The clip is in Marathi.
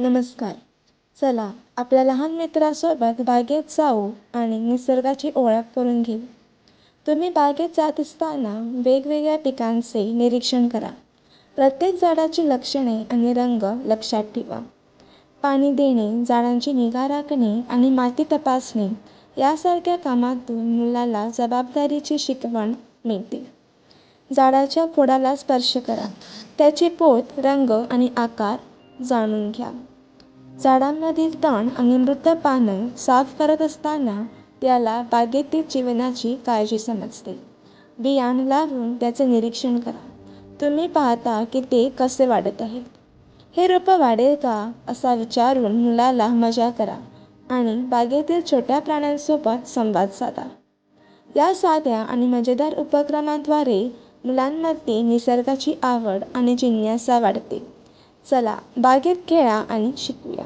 नमस्कार. चला आपल्या लहान मित्रासोबत बागेत जाऊ आणि निसर्गाची ओळख करून घेऊ. तुम्ही बागेत जात असताना वेगवेगळ्या पिकांचे निरीक्षण करा. प्रत्येक झाडाची लक्षणे आणि रंग लक्षात ठेवा. पाणी देणे झाडांची निगा राखणे आणि माती तपासणे यासारख्या कामातून मुलाला जबाबदारीची शिकवण मिळते. झाडाच्या खोडाला स्पर्श करा. त्याचे पोत रंग आणि आकार जाणून घ्या. झाडांमधील तण आणि मृत पानं साफ करत असताना त्याला बागेतील जीवनाची काळजी समजते. बियाण लावून त्याचे निरीक्षण करा. तुम्ही पाहता की ते कसे वाढत आहेत. हे रोपं वाढेल का असा विचारून मुलाला मजा करा आणि बागेतील छोट्या प्राण्यांसोबत संवाद साधा. या साध्या आणि मजेदार उपक्रमांद्वारे मुलांमध्ये निसर्गाची आवड आणि जिज्ञासा वाढते. चला बागेत खेळा आणि शिकूया